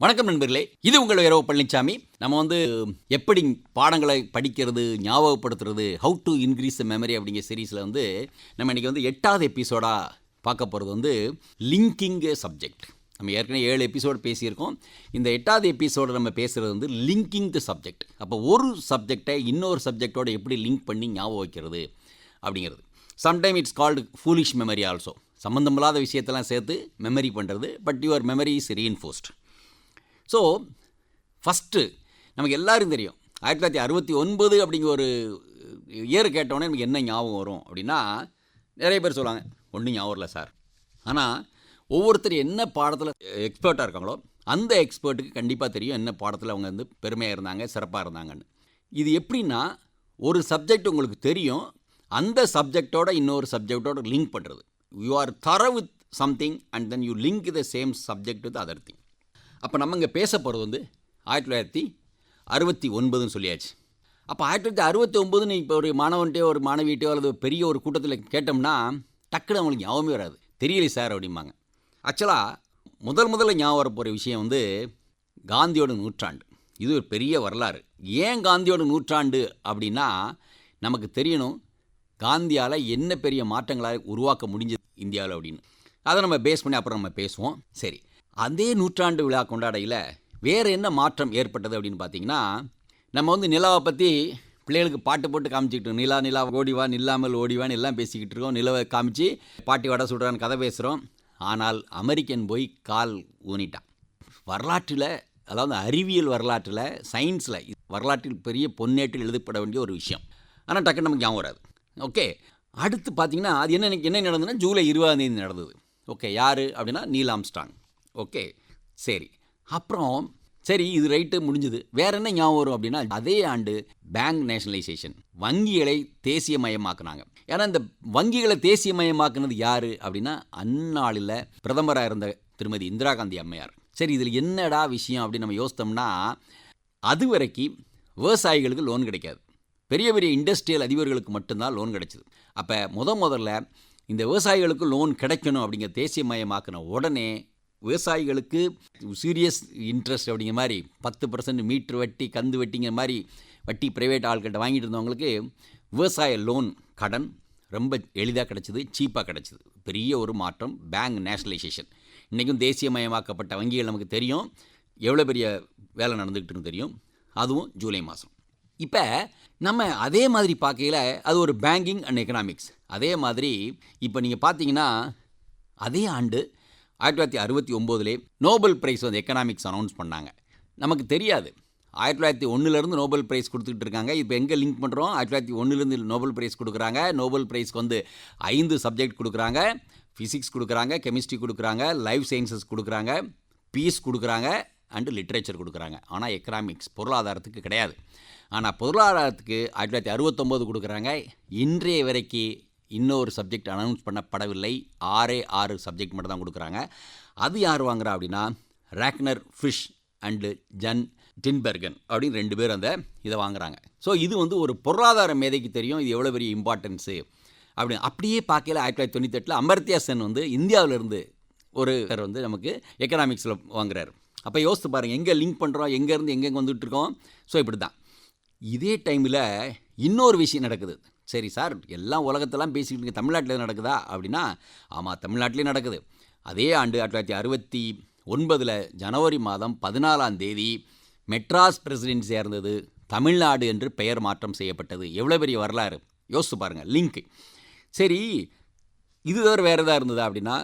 வணக்கம் நண்பர்களே இது உங்கள் இரவு பழனிசாமி நம்ம வந்து எப்படி பாடங்களை படிக்கிறது ஞாபகப்படுத்துறது how to increase the memory அப்படிங்கிற சீரீஸில் வந்து நம்ம இன்றைக்கி வந்து எட்டாவது எபிசோடாக பார்க்க போகிறது வந்து லிங்கிங் சப்ஜெக்ட் நம்ம ஏற்கனவே ஏழு எபிசோடு பேசியிருக்கோம். இந்த எட்டாவது எபிசோடு நம்ம பேசுகிறது வந்து லிங்கிங் த சப்ஜெக்ட் அப்போ ஒரு சப்ஜெக்டை இன்னொரு சப்ஜெக்டோட எப்படி லிங்க் பண்ணி ஞாபகம் வைக்கிறது அப்படிங்கிறது. Sometime it's called foolish memory also சம்மந்தமில்லாத விஷயத்தெல்லாம் சேர்த்து மெமரி பண்ணுறது but your memory is reinforced so first நமக்கு எல்லாரும் தெரியும். ஆயிரத்தி தொள்ளாயிரத்தி அறுபத்தி ஒன்பது அப்படிங்கிற ஒரு இயர் கேட்டோடனே நமக்கு என்ன ஞாபகம் வரும் அப்படின்னா நிறைய பேர் சொல்லுவாங்க ஒன்றும் ஞாபகம் இல்லை சார். ஆனால் ஒவ்வொருத்தர் என்ன பாடத்தில் எக்ஸ்பர்ட்டாக இருக்காங்களோ அந்த எக்ஸ்பர்ட்டுக்கு கண்டிப்பாக தெரியும் என்ன பாடத்தில் அவங்க வந்து பெருமையாக இருந்தாங்க சிறப்பாக இருந்தாங்கன்னு. இது எப்படின்னா ஒரு சப்ஜெக்ட் உங்களுக்கு தெரியும் அந்த சப்ஜெக்டோட இன்னொரு சப்ஜெக்டோட லிங்க் பண்ணுறது you are there with something and then you link the same subject with other thing அப்போ நம்ம இங்கே பேச போகிறது வந்து ஆயிரத்தி தொள்ளாயிரத்தி அறுபத்தி ஒன்பதுன்னு சொல்லியாச்சு. அப்போ ஆயிரத்தி தொள்ளாயிரத்தி அறுபத்தி ஒம்பதுன்னு இப்போ ஒரு மாணவன்ட்டே ஒரு மாணவியிட்டையோ அல்லது பெரிய ஒரு கூட்டத்தில் கேட்டோம்னா டக்குன்னு அவங்களுக்கு ஞாபகமே வராது. தெரியல சார் அப்படிம்பாங்க. ஆக்சுவலாக முதல் முதல்ல ஞாபகம் வர போகிற விஷயம் வந்து காந்தியோட நூற்றாண்டு. இது ஒரு பெரிய வரலாறு. ஏன் காந்தியோட நூற்றாண்டு அப்படின்னா நமக்கு தெரியணும் காந்தியால் என்ன பெரிய மாற்றங்களாக உருவாக்க முடிஞ்சது இந்தியாவில் அப்படின்னு. அதை நம்ம பேஸ் பண்ணி அப்புறம் நம்ம பேசுவோம். சரி. அதே நூற்றாண்டு விழா கொண்டாடையில் வேறு என்ன மாற்றம் ஏற்பட்டது அப்படின்னு பார்த்தீங்கன்னா நம்ம வந்து நிலாவை பற்றி பிள்ளைகளுக்கு பாட்டு போட்டு காமிச்சிக்கிட்டு நிலா நிலா ஓடிவா நில்லாமல் ஓடிவான்னு எல்லாம் பேசிக்கிட்டு இருக்கோம். நிலவை காமிச்சு பாட்டி வடை சுடுறான்னு கதை பேசுகிறோம் ஆனால் அமெரிக்கன் போய் கால் ஊனிட்டான். வரலாற்றில் அதாவது அறிவியல் வரலாற்றில் சயின்ஸில் வரலாற்றில் பெரிய பொன்னேட்டில் எழுதப்பட வேண்டிய ஒரு விஷயம். ஆனால் டக்குன்னு நமக்கு ஞாபகம் வராது. ஓகே? அடுத்து பார்த்தீங்கன்னா அது என்ன என்ன நடந்ததுன்னா ஜூலை இருபதாம் தேதி நடந்தது. ஓகே? யார் அப்படின்னா நீல் ஆம்ஸ்டாங் ஓகே சரி. அப்புறம் சரி இது ரைட்டு முடிஞ்சுது. வேற என்ன ஞாபகம் வரும் அப்படின்னா அதே ஆண்டு பேங்க் நேஷனலைசேஷன் வங்கிகளை தேசியமயமாக்குனாங்க. ஏன்னா இந்த வங்கிகளை தேசியமயமாக்குனது யார் அப்படின்னா அந்நாளில் பிரதமராக இருந்த திருமதி இந்திரா காந்தி அம்மையார். சரி இதில் என்னடா விஷயம் அப்படின்னு நம்ம யோசித்தோம்னா அது வரைக்கும் விவசாயிகளுக்கு லோன் கிடைக்காது. பெரிய பெரிய இண்டஸ்ட்ரியல் அதிபர்களுக்கு மட்டும்தான் லோன் கிடைச்சிது. அப்போ முத முதல்ல இந்த விவசாயிகளுக்கு லோன் கிடைக்கணும் அப்படிங்கிற தேசியமயமாக்கின உடனே விவசாயிகளுக்கு சீரியஸ் இன்ட்ரெஸ்ட் அப்படிங்கிற மாதிரி பத்து பர்சன்ட் மீட்ரு வட்டி கந்து வட்டிங்கிற மாதிரி வட்டி ப்ரைவேட் ஆள்கிட்ட வாங்கிட்டு இருந்தவங்களுக்கு விவசாய லோன் கடன் ரொம்ப எளிதாக கிடச்சிது சீப்பாக கிடச்சிது. பெரிய ஒரு மாற்றம் பேங்க் நேஷ்னலைசேஷன் இன்றைக்கும் தேசியமயமாக்கப்பட்ட வங்கிகள் நமக்கு தெரியும். எவ்வளோ பெரிய வேலை நடந்துக்கிட்டுன்னு தெரியும். அதுவும் ஜூலை மாதம் இப்போ நம்ம அதே மாதிரி பார்க்கையில் அது ஒரு பேங்கிங் அண்ட் எக்கனாமிக்ஸ் அதே மாதிரி இப்போ நீங்கள் பார்த்தீங்கன்னா அதே ஆண்டு ஆயிரத்தி தொள்ளாயிரத்தி அறுபத்தி ஒம்போதுலே நோபல் ப்ரைஸ் வந்து எக்கனாமிக்ஸ் அனௌன்ஸ் பண்ணாங்க. நமக்கு தெரியாது. ஆயிரத்தி தொள்ளாயிரத்தி ஒன்றுலேருந்து நோபல் ப்ரைஸ் கொடுத்துட்டு இருக்காங்க. இப்போ எங்கே லிங்க் பண்ணுறோம் ஆயிரத்தி தொள்ளாயிரத்தி ஒன்றுலேருந்து நோபல் ப்ரைஸ் கொடுக்குறாங்க. நோபல் ப்ரைஸ்க்கு வந்து ஐந்து சப்ஜெக்ட் கொடுக்குறாங்க. ஃபிசிக்ஸ் கொடுக்குறாங்க கெமிஸ்ட்ரி கொடுக்குறாங்க லைஃப் சயின்சஸ் கொடுக்குறாங்க பீஸ் கொடுக்குறாங்க அண்டு லிட்ரேச்சர் கொடுக்குறாங்க. ஆனால் எக்கனாமிக்ஸ் பொருளாதாரத்துக்கு கிடையாது. ஆனால் பொருளாதாரத்துக்கு ஆயிரத்தி தொள்ளாயிரத்தி அறுபத்தொம்போது கொடுக்குறாங்க. இன்றைய வரைக்கும் இன்னொரு சப்ஜெக்ட் அனௌன்ஸ் பண்ணப்படவில்லை. ஆறே ஆறு சப்ஜெக்ட் மட்டும் தான் கொடுக்குறாங்க. அது யார் வாங்குறா அப்படின்னா Ragnar Frisch and Jan Tinbergen அப்படின்னு ரெண்டு பேர் அந்த இதை வாங்குறாங்க. ஸோ இது வந்து ஒரு பொருளாதார மேதைக்கு தெரியும். இது எவ்வளோ பெரிய இம்பார்ட்டன்ஸு அப்படி அப்படியே பார்க்கல ஆயிரத்தி தொள்ளாயிரத்தி தொண்ணூத்தெட்டில் அமர்த்தியா சென் வந்து இந்தியாவிலேருந்து ஒரு வந்து நமக்கு எக்கனாமிக்ஸில் வாங்குறாரு. அப்போ யோசித்து பாருங்கள் எங்கே லிங்க் பண்ணுறோம் எங்கேருந்து எங்கெங்கே வந்துட்டு இருக்கோம்? ஸோ இப்படி தான் இதே டைமில் இன்னொரு விஷயம் நடக்குது. சரி சார் எல்லாம் உலகத்தெல்லாம் பேசிக்கிட்டு இருக்கு தமிழ்நாட்டில் நடக்குதா? அப்படின்னா ஆமாம் தமிழ்நாட்டிலே நடக்குது. அதே ஆண்டு ஆயிரத்தி தொள்ளாயிரத்தி அறுபத்தி ஒன்பதில் ஜனவரி மாதம் பதினாலாம் தேதி மெட்ராஸ் பிரசிடென்ட் சேர்ந்தது தமிழ்நாடு என்று பெயர் மாற்றம் செய்யப்பட்டது. எவ்வளோ பெரிய வரலாறு? யோசித்து பாருங்கள் லிங்க். சரி இது தவிர வேறு எதாக இருந்ததா அப்படின்னா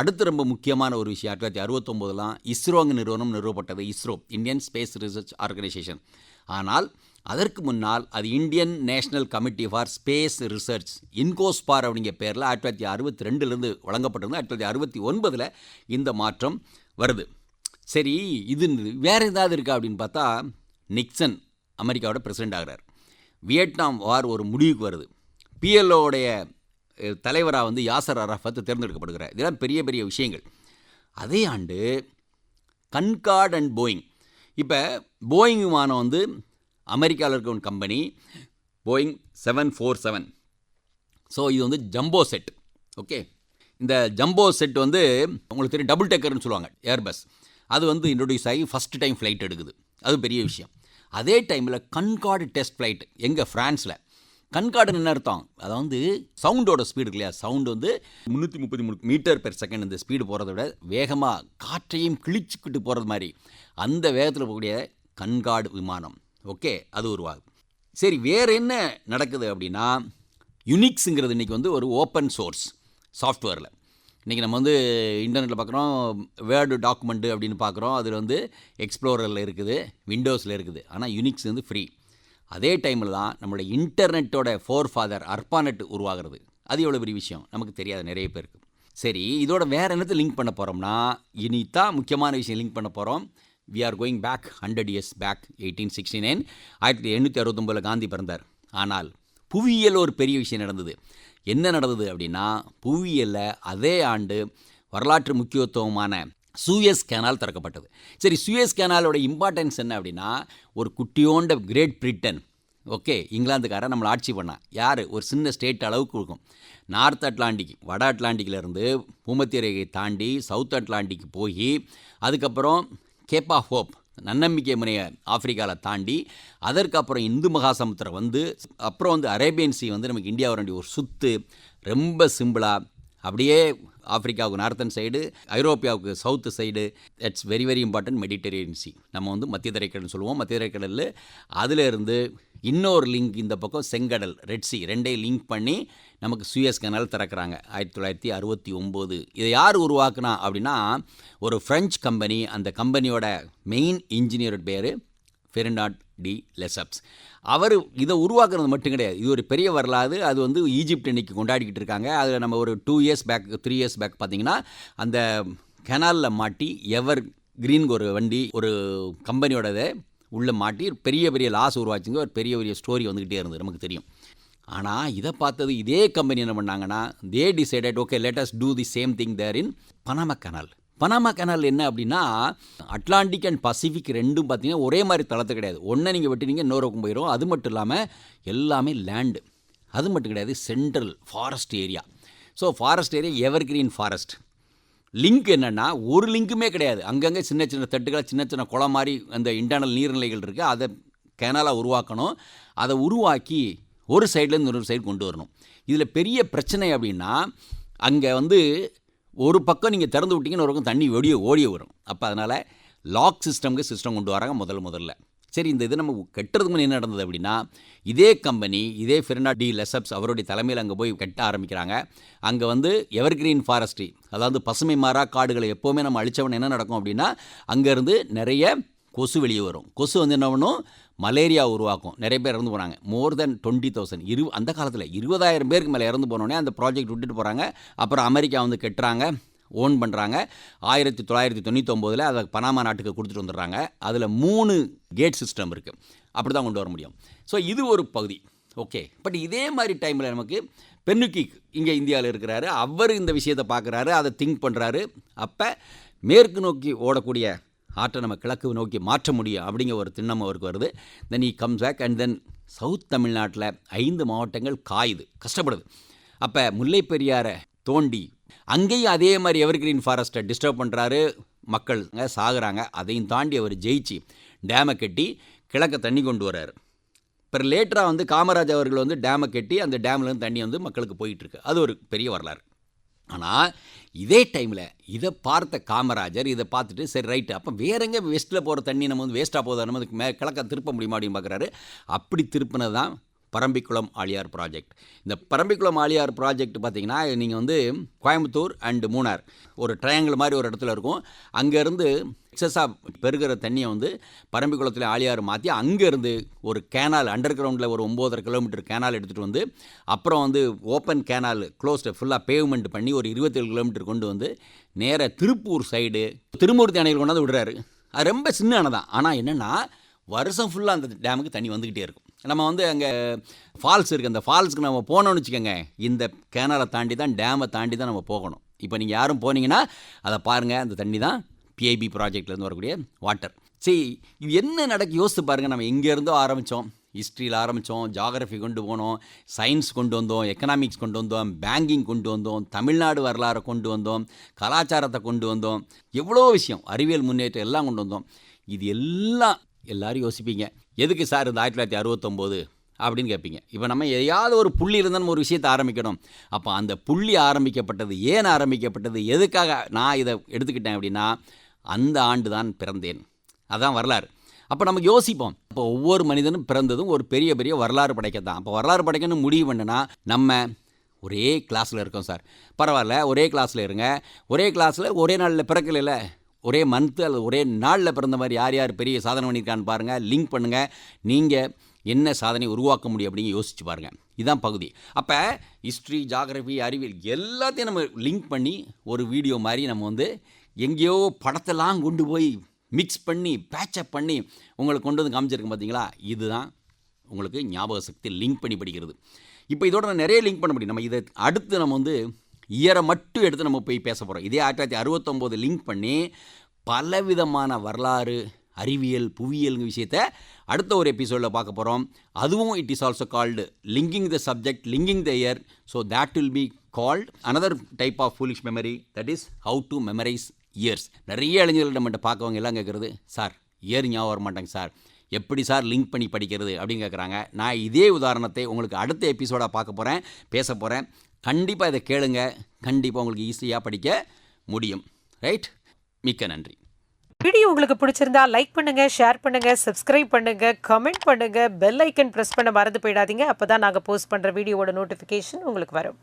அடுத்து ரொம்ப முக்கியமான ஒரு விஷயம் ஆயிரத்தி தொள்ளாயிரத்தி அறுபத்தொம்போதெலாம் இஸ்ரோங்க நிறுவனம் நிறுவப்பட்டது ISRO Indian space research organisation. ஆனால் அதற்கு முன்னால் அது Indian national committee for space research INCOSPAR அப்படிங்கிற பேரில் ஆயிரத்தி தொள்ளாயிரத்தி அறுபத்தி ரெண்டுலேருந்து வழங்கப்பட்டிருந்தது. ஆயிரத்தி தொள்ளாயிரத்தி அறுபத்தி ஒன்பதில் இந்த மாற்றம் வருது. சரி இது வேறு ஏதாவது இருக்கா அப்படின்னு பார்த்தா நிக்சன் அமெரிக்காவோட பிரசிடெண்ட் ஆகிறார். வியட்நாம் வார் ஒரு முடிவுக்கு வருது. பிஎல்ஓடைய தலைவராக வந்து யாசர் அரஃபத்து தேர்ந்தெடுக்கப்படுகிறார். இதெல்லாம் பெரிய பெரிய விஷயங்கள். அதே ஆண்டு கன்கார்ட் அண்ட் போயிங். இப்போ போயிங் விமானம் வந்து அமெரிக்காவில் இருக்க ஒரு company Boeing seven four seven so இது வந்து ஜம்போ செட் ஓகே இந்த ஜம்போ செட் வந்து உங்களுக்கு தெரியும் டபுள் டெக்கர்னு சொல்லுவாங்க ஏர்பஸ் அது வந்து இன்ட்ரடியூஸ் ஆகி ஃபஸ்ட் டைம் ஃப்ளைட் எடுக்குது. அது பெரிய விஷயம். அதே டைமில் கன்கார்டு டெஸ்ட் ஃப்ளைட் எங்கே ஃப்ரான்ஸில் கண்காடு என்ன அர்த்தம்? அதாவது சவுண்டோட ஸ்பீடு இல்லையா? சவுண்டு வந்து முந்நூற்றி முப்பத்தி மூணு மீட்டர் பெர் செகண்ட் இந்த ஸ்பீடு போகிறத விட வேகமாக காற்றையும் கிழிச்சுக்கிட்டு போகிறது மாதிரி. அந்த வேகத்தில் போகக்கூடிய கண்காடு விமானம். ஓகே அது உருவாகுது. சரி வேறு என்ன நடக்குது அப்படின்னா யுனிக்ஸுங்கிறது இன்றைக்கி வந்து ஒரு ஓப்பன் சோர்ஸ் சாஃப்ட்வேரில் இன்றைக்கி நம்ம வந்து இன்டர்நெட்டில் பார்க்குறோம் வேர்டு டாக்குமெண்ட்டு அப்படின்னு பார்க்குறோம் அதில் வந்து எக்ஸ்ப்ளோரரில் இருக்குது விண்டோஸில் இருக்குது. ஆனால் யுனிக்ஸ் வந்து ஃப்ரீ அதே டைமில் தான் நம்மளுடைய இன்டர்நெட்டோட ஃபோர் ஃபாதர் அர்பானெட் உருவாகிறது. அது எவ்வளோ பெரிய விஷயம்? நமக்கு தெரியாது நிறைய பேருக்கு. சரி இதோட வேறு என்னத்தை லிங்க் பண்ண போகிறோம்னா இனி தான் முக்கியமான விஷயம் லிங்க் பண்ண போகிறோம் we are going back hundred years back eighteen sixty nine ஆயிரத்தி எண்ணூற்றி அறுபத்தொம்பதில் காந்தி பிறந்தார். ஆனால் புவியியல் ஒரு பெரிய விஷயம் நடந்தது. என்ன நடந்தது அப்படின்னா புவியியலில் அதே ஆண்டு வரலாற்று முக்கியத்துவமான சூயஸ் கேனால் திறக்கப்பட்டது. சரி சூயஸ் கேனாலோட இம்பார்ட்டன்ஸ் என்ன அப்படின்னா ஒரு குட்டியோண்ட கிரேட் பிரிட்டன் ஓகே இங்கிலாந்துக்காரன் நம்மளை ஆட்சி பண்ணான் யார்? ஒரு சின்ன ஸ்டேட் அளவுக்கு இருக்கும் நார்த் அட்லாண்டிக் வட அட்லாண்டிக்கிலேருந்து பூமத்திய ரேகையை தாண்டி சவுத் அட்லாண்டிக் போய் அதுக்கப்புறம் கேப் ஆஃப் ஹோப் நன்னம்பிக்கை முனையை ஆப்பிரிக்காவில் தாண்டி அதற்கப்புறம் இந்து மகாசமுத்திரம் வந்து அப்புறம் வந்து அரேபியன் சி வந்து நமக்கு இந்தியா ஒரு சுத்து ரொம்ப சிம்பிளாக அப்படியே ஆப்பிரிக்காவுக்கு northern side ஐரோப்பியாவுக்கு south side it's very very important Mediterranean sea நம்ம வந்து மத்திய தரைக்கடல் சொல்லுவோம். மத்திய தரைக்கடலில் அதிலிருந்து இன்னொரு லிங்க் இந்த பக்கம் செங்கடல் ரெட்சி ரெண்டையும் லிங்க் பண்ணி நமக்கு சுயஸ் கனால் திறக்கிறாங்க. ஆயிரத்தி தொள்ளாயிரத்தி அறுபத்தி ஒம்பது. இதை யார் உருவாக்குனா அப்படின்னா ஒரு ஃப்ரெஞ்ச் கம்பெனி அந்த கம்பெனியோட மெயின் இன்ஜினியர் பேர் ஃபெர்னாட் டி லெசப்ஸ் அவர் இதை உருவாக்குறது மட்டும் கிடையாது. இது ஒரு பெரிய வரலாறு. அது வந்து ஈஜிப்ட் இன்னைக்கு கொண்டாடிக்கிட்டு இருக்காங்க. அதில் நம்ம ஒரு two years back three years back பார்த்தீங்கன்னா அந்த கெனாலில் மாட்டி எவர் கிரீன் ஒரு வண்டி ஒரு கம்பெனியோடதை உள்ளே மாட்டி பெரிய பெரிய லாஸ் உருவாச்சுங்க. ஒரு பெரிய பெரிய ஸ்டோரி வந்துக்கிட்டே இருந்தது நமக்கு தெரியும். ஆனால் இதை பார்த்தது இதே கம்பெனி என்ன பண்ணாங்கன்னா they decided okay latest to the same thing there in Panama canal Panama canal என்ன அப்படின்னா அட்லாண்டிக் அண்ட் பசிபிக் ரெண்டும் பார்த்தீங்கன்னா ஒரே மாதிரி தளத்து கிடையாது. ஒன்றை நீங்கள் வெட்டினீங்க இன்னொரு பக்கம் போயிடும் அது மட்டும் இல்லாமல் எல்லாமே லேண்டு அது மட்டும் கிடையாது central forest area so forest area evergreen forest link என்னென்னா ஒரு லிங்க்குமே கிடையாது. அங்கங்கே சின்ன சின்ன தட்டுகள் சின்ன சின்ன குளம் மாதிரி அந்த இன்டர்னல் நீர்நிலைகள் இருக்குது அதை கேனலாக உருவாக்கணும். அதை உருவாக்கி ஒரு சைட்லேருந்து இன்னொரு சைடு கொண்டு வரணும். இதில் பெரிய பிரச்சனை அப்படின்னா அங்கே வந்து ஒரு பக்கம் நீங்கள் திறந்து விட்டீங்கன்னு ஒரு பக்கம் தண்ணி ஒடிய ஓடிய வரும். அப்போ அதனால் லாக் சிஸ்டம்க்கு சிஸ்டம் கொண்டு வராங்க முதல் முதல்ல. சரி இந்த இது நம்ம கெட்டுறதுக்கு முன்னே என்ன நடந்தது அப்படின்னா இதே கம்பெனி இதே ஃபெர்னா டி லெசப்ஸ் அவருடைய தலைமையில் அங்கே போய் கட்ட ஆரம்பிக்கிறாங்க. அங்கே வந்து எவர்கிரீன் ஃபாரஸ்ட்ரி அதாவது பசுமை மாறா காடுகளை எப்போவுமே நம்ம அழித்தவன் என்ன நடக்கும் அப்படின்னா அங்கேருந்து நிறைய கொசு வெளியே வரும். கொசு வந்து என்ன பண்ணும்? மலேரியா உருவாக்கும். நிறைய பேர் இறந்து போனாங்க. மோர் தென் டுவெண்ட்டி தௌசண்ட் இரு அந்த காலத்தில் இருபதாயிரம் பேருக்கு மேலே இறந்து போனோடனே அந்த ப்ராஜெக்ட் விட்டுட்டு போகிறாங்க அப்புறம் அமெரிக்கா வந்து கட்டுறாங்க. ஓன் பண்ணுறாங்க ஆயிரத்தி தொள்ளாயிரத்தி தொண்ணூத்தொம்போதில் அதை பனாமா நாட்டுக்கு கொடுத்துட்டு வந்துடுறாங்க. அதில் மூணு கேட் சிஸ்டம் இருக்குது அப்படி தான் கொண்டு வர முடியும். ஸோ இது ஒரு பகுதி. ஓகே பட் இதே மாதிரி டைமில் நமக்கு பென்னுக்கிக் இங்கே இந்தியாவில் இருக்கிறாரு. அவர் இந்த விஷயத்தை பார்க்குறாரு அதை திங்க் பண்ணுறாரு அப்போ மேற்கு நோக்கி ஓடக்கூடிய ஆற்றை நம்ம கிழக்கு நோக்கி மாற்ற முடியும் அப்படிங்கிற ஒரு திண்ணம் அவருக்கு வருது. Then he comes back and then south தமிழ்நாட்டில் ஐந்து மாவட்டங்கள் காயுது கஷ்டப்படுது. அப்போ முல்லை பெரியாரை தோண்டி அங்கேயும் அதே மாதிரி எவர்கிரீன் ஃபாரஸ்ட்டை டிஸ்டர்ப் பண்ணுறாரு மக்கள் அங்க சாகுறாங்க அதையும் தாண்டி அவர் ஜெயிச்சு டேமை கட்டி கிழக்க தண்ணி கொண்டு வர்றாரு. பிற லேட்டராக வந்து காமராஜ் அவர்கள் வந்து டேமை கட்டி அந்த டேம்லேருந்து தண்ணி வந்து மக்களுக்கு போயிட்டுருக்கு. அது ஒரு பெரிய வரலாறு. ஆனால் இதே டைமில் இதை பார்த்த காமராஜர் இதை பார்த்துட்டு சரி ரைட்டு அப்போ வேற எங்கே வெஸ்ட்டில் போகிற தண்ணி நம்ம வந்து வேஸ்ட்டாக போகுது? நம்ம அதுக்கு மே கிழக்க திருப்ப முடியுமா அப்படின்னு பார்க்குறாரு. அப்படி திருப்பினது தான் பரம்பிக்குளம் ஆழியார் ப்ராஜெக்ட் இந்த பரம்பிக்குளம் ஆழியார் ப்ராஜெக்ட் பார்த்திங்கன்னா நீங்கள் வந்து கோயம்புத்தூர் அண்டு மூணார். ஒரு ட்ரையாங்கிள் மாதிரி ஒரு இடத்துல இருக்கும். அங்கேருந்து எக்ஸஸாக பெருகிற தண்ணியை வந்து பரம்பிக்குளத்தில் ஆழியார் மாற்றி அங்கேருந்து ஒரு கேனால் அண்டர் கிரவுண்டில் ஒரு ஒம்போதரை கிலோமீட்டர் கேனால் எடுத்துகிட்டு வந்து அப்புறம் வந்து ஓப்பன் கேனால் க்ளோஸ்டு ஃபுல்லாக பேவ்மெண்ட் பண்ணி ஒரு இருபத்தேழு கிலோமீட்டர் கொண்டு வந்து நேராக திருப்பூர் சைடு திருமூர்த்தி அணையில் கொண்டாந்து விடுறாரு. அது ரொம்ப சின்ன அணை தான். ஆனால் என்னென்னா வருஷம் ஃபுல்லாக அந்த டேமுக்கு தண்ணி வந்துக்கிட்டே இருக்கும். நம்ம வந்து அங்கே ஃபால்ஸ் இருக்குது அந்த ஃபால்ஸுக்கு நம்ம போனோம்னு வச்சுக்கோங்க. இந்த கேனலை தாண்டி தான் டேமை தாண்டி தான் நம்ம போகணும். இப்போ நீங்கள் யாரும் போனீங்கன்னா அதை பாருங்கள் அந்த தண்ணி தான் பிஐபி ப்ராஜெக்ட்லேருந்து வரக்கூடிய வாட்டர் சரி இது என்ன நடக்கு? யோசித்து பாருங்கள் நம்ம எங்கேருந்தோ ஆரம்பித்தோம் ஹிஸ்ட்ரியில் ஆரம்பித்தோம் ஜாகிரஃபி கொண்டு போனோம். சயின்ஸ் கொண்டு வந்தோம். எக்கனாமிக்ஸ் கொண்டு வந்தோம். பேங்கிங் கொண்டு வந்தோம். தமிழ்நாடு வரலாறை கொண்டு வந்தோம். கலாச்சாரத்தை கொண்டு வந்தோம். எவ்வளோ விஷயம். அறிவியல் முன்னேற்றம் எல்லாம் கொண்டு வந்தோம். இது எல்லாம் எல்லோரும் யோசிப்பீங்க. எதுக்கு சார் இந்த ஆயிரத்தி தொள்ளாயிரத்தி அறுபத்தொம்போது அப்படின்னு கேட்பீங்க. இப்போ நம்ம எதையாவது ஒரு புள்ளி இருந்தால் நம்ம ஒரு விஷயத்தை ஆரம்பிக்கணும். அப்போ அந்த புள்ளி ஆரம்பிக்கப்பட்டது ஏன் ஆரம்பிக்கப்பட்டது எதுக்காக நான் இதை எடுத்துக்கிட்டேன் அப்படின்னா அந்த ஆண்டு தான் பிறந்தேன். அதான் வரலாறு. அப்போ நமக்கு யோசிப்போம். இப்போ ஒவ்வொரு மனிதனும் பிறந்ததும் ஒரு பெரிய பெரிய வரலாறு படைக்கத்தான். அப்போ வரலாறு படைக்கணும்னு முடிவு பண்ணுன்னா நம்ம ஒரே கிளாஸில் இருக்கோம் சார். பரவாயில்ல ஒரே கிளாஸில் இருங்க. ஒரே கிளாஸில் ஒரே நாளில் பிறக்கலைல்ல ஒரே மந்த்து அல்லது ஒரே நாளில் பிறந்த மாதிரி யார் யார் பெரிய சாதனை பண்ணியிருக்கான்னு பாருங்கள் லிங்க் பண்ணுங்கள் நீங்கள் என்ன சாதனை உருவாக்க முடியும் அப்படிங்க யோசிச்சு பாருங்கள் இதுதான் பகுதி. அப்போ ஹிஸ்ட்ரி ஜாகிரபி அறிவியல் எல்லாத்தையும் நம்ம லிங்க் பண்ணி ஒரு வீடியோ மாதிரி நம்ம வந்து எங்கேயோ படத்தெல்லாம் கொண்டு போய் மிக்ஸ் பண்ணி பேச்சப் பண்ணி உங்களுக்கு கொண்டு வந்து காமிச்சிருக்கேன் பார்த்தீங்களா இதுதான் உங்களுக்கு ஞாபக சக்தி லிங்க் பண்ணி படிக்கிறது. இப்போ இதோட நான் நிறைய லிங்க் பண்ண முடியும். நம்ம இதை அடுத்து நம்ம வந்து இயரை மட்டும் எடுத்து நம்ம போய் பேச போகிறோம் இதே ஆயிரத்தி தொள்ளாயிரத்தி அறுபத்தொம்போது லிங்க் பண்ணி பலவிதமான வரலாறு அறிவியல் புவியியல் விஷயத்தை அடுத்த ஒரு எபிசோடில் பார்க்க போகிறோம் அதுவும் it is also called linking the subject linking the year so that will be called another type of foolish memory that is how to memorize years நிறைய இளைஞர்கள் நம்மகிட்ட பார்க்கவங்க எல்லாம் கேட்குறது சார் இயர் ஞாபகம் வர மாட்டேங்க சார். எப்படி சார் லிங்க் பண்ணி படிக்கிறது? அப்படின்னு கேட்குறாங்க. நான் இதே உதாரணத்தை உங்களுக்கு அடுத்த எபிசோடாக பார்க்க போகிறேன் பேச போகிறேன் கண்டிப்பாக இதை கேளுங்க. கண்டிப்பாக உங்களுக்கு ஈஸியாக படிக்க முடியும். ரைட் மிக்க நன்றி. வீடியோ உங்களுக்கு பிடிச்சிருந்தா லைக் பண்ணுங்க ஷேர் பண்ணுங்க சப்ஸ்கிரைப் பண்ணுங்க கமெண்ட் பண்ணுங்க பெல் ஐக்கன் ப்ரெஸ் பண்ண மறந்து போயிடாதீங்க. அப்பதான் நாங்கள் போஸ்ட் பண்ணுற வீடியோவோட நோட்டிஃபிகேஷன் உங்களுக்கு வரும்.